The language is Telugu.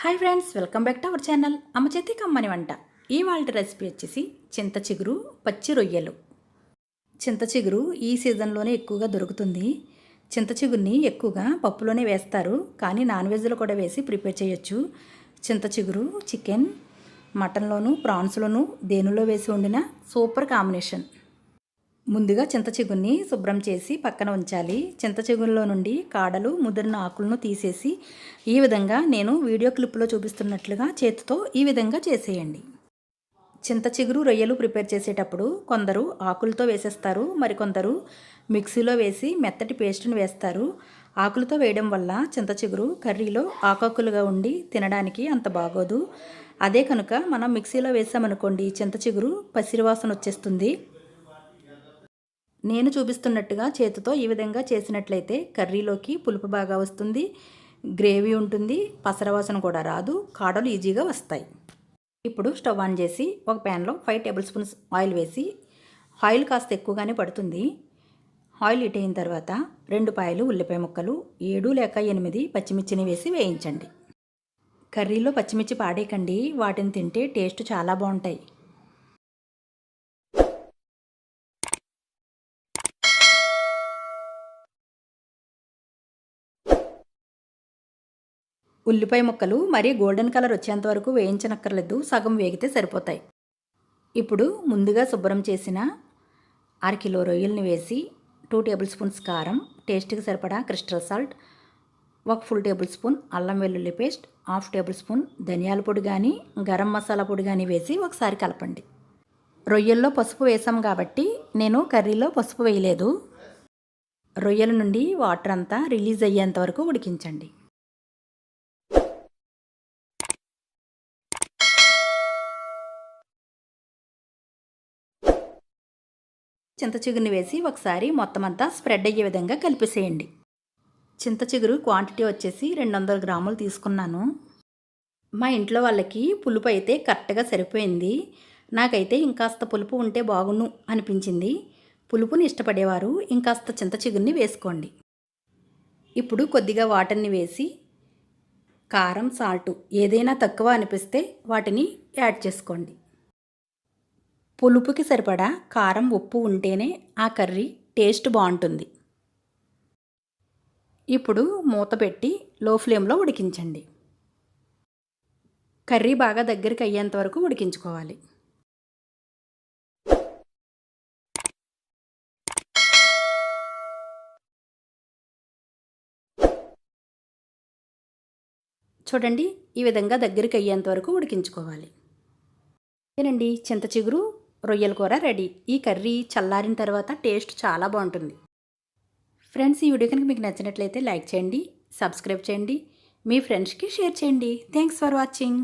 Hi friends welcome back to our channel అమ్మ చేతి కమ్మని వంట. ఈ రెసిపీ వచ్చేసి చింత చిగురు పచ్చి రొయ్యలు. చింత చిగురు ఈ సీజన్లోనే ఎక్కువగా దొరుకుతుంది. చింత చిగురిని ఎక్కువగా పప్పులోనే వేస్తారు. కానీ నాన్ వెజ్లో కూడా వేసి ప్రిపేర్ చేయొచ్చు. చింత చిగురు చికెన్ మటన్లోను ప్రాన్స్లోను దేనిలో వేసి వండిన సూపర్ కాంబినేషన్ ముందుగా చింతచిగుని శుభ్రం చేసి పక్కన ఉంచాలి. చింతచిగునిలో నుండి కాడలు ముదిరిన ఆకులను తీసేసి ఈ విధంగా నేను వీడియో క్లిప్లో చూపిస్తున్నట్లుగా చేతితో ఈ విధంగా చేసేయండి. చింతచిగురు రొయ్యలు ప్రిపేర్ చేసేటప్పుడు కొందరు ఆకులతో వేసేస్తారు. మరికొందరు మిక్సీలో వేసి మెత్తటి పేస్ట్ని వేస్తారు. ఆకులతో వేయడం వల్ల చింతచిగురు కర్రీలో ఆకాకులుగా ఉండి తినడానికి అంత బాగోదు. అదే కనుక మనం మిక్సీలో వేసామనుకోండి చింతచిగురు పసిరివాసన వచ్చేస్తుంది. నేను చూపిస్తున్నట్టుగా చేతితో ఈ విధంగా చేసినట్లయితే కర్రీలోకి పులుపు బాగా వస్తుంది గ్రేవీ ఉంటుంది పసరవాసన కూడా రాదు కాడలు ఈజీగా వస్తాయి. ఇప్పుడు స్టవ్ ఆన్ చేసి ఒక ప్యాన్లో ఫైవ్ టేబుల్ స్పూన్స్ ఆయిల్ వేసి ఆయిల్ కాస్త ఎక్కువగానే పడుతుంది. ఆయిల్ హిట్ అయిన తర్వాత రెండు పాయలు ఉల్లిపాయ ముక్కలు ఏడు లేక ఎనిమిది పచ్చిమిర్చిని వేసి వేయించండి. కర్రీలో పచ్చిమిర్చి పాడేయకండి వాటిని తింటే టేస్ట్ చాలా బాగుంటాయి. ఉల్లిపాయ ముక్కలు మరీ గోల్డెన్ కలర్ వచ్చేంత వరకు వేయించనక్కర్లేదు సగం వేగితే సరిపోతాయి. ఇప్పుడు ముందుగా శుభ్రం చేసిన అరకిలో రొయ్యల్ని వేసి టూ టేబుల్ స్పూన్స్ కారం టేస్ట్కి సరిపడా క్రిస్టల్ సాల్ట్ ఒక ఫుల్ టేబుల్ స్పూన్ అల్లం వెల్లుల్లి పేస్ట్ హాఫ్ టేబుల్ స్పూన్ ధనియాల పొడి కానీ గరం మసాలా పొడి కానీ వేసి ఒకసారి కలపండి. రొయ్యల్లో పసుపు వేసాం కాబట్టి నేను కర్రీలో పసుపు వేయలేదు. రొయ్యల నుండి వాటర్ అంతా రిలీజ్ అయ్యేంత వరకు ఉడికించండి. చింతచిగురుని వేసి ఒకసారి మొత్తం అంతా స్ప్రెడ్ అయ్యే విధంగా కలిపేసేయండి. చింతచిగురు క్వాంటిటీ వచ్చేసి రెండు వందల గ్రాములు తీసుకున్నాను. మా ఇంట్లో వాళ్ళకి పులుపు అయితే కరెక్ట్గా సరిపోయింది. నాకైతే ఇంకాస్త పులుపు ఉంటే బాగుండు అనిపించింది. పులుపుని ఇష్టపడేవారు ఇంకాస్త చింతచిగురిని వేసుకోండి. ఇప్పుడు కొద్దిగా వాటర్ని వేసి కారం సాల్ట్ ఏదైనా తక్కువ అనిపిస్తే వాటిని యాడ్ చేసుకోండి. పులుపుకి సరిపడా కారం ఉప్పు ఉంటేనే ఆ కర్రీ టేస్ట్ బాగుంటుంది. ఇప్పుడు మూత పెట్టి లో ఫ్లేమ్లో ఉడికించండి. కర్రీ బాగా దగ్గరికి అయ్యేంత వరకు ఉడికించుకోవాలి. చూడండి ఈ విధంగా దగ్గరికి అయ్యేంత వరకు ఉడికించుకోవాలి. ఏనండి చింత చిగురు రొయ్యల కూర రెడీ. ఈ కర్రీ చల్లారిన తర్వాత టేస్ట్ చాలా బాగుంటుంది. ఫ్రెండ్స్ ఈ వీడియో కనుక మీకు నచ్చినట్లయితే లైక్ చేయండి సబ్స్క్రైబ్ చేయండి మీ ఫ్రెండ్స్కి షేర్ చేయండి. Thanks for watching.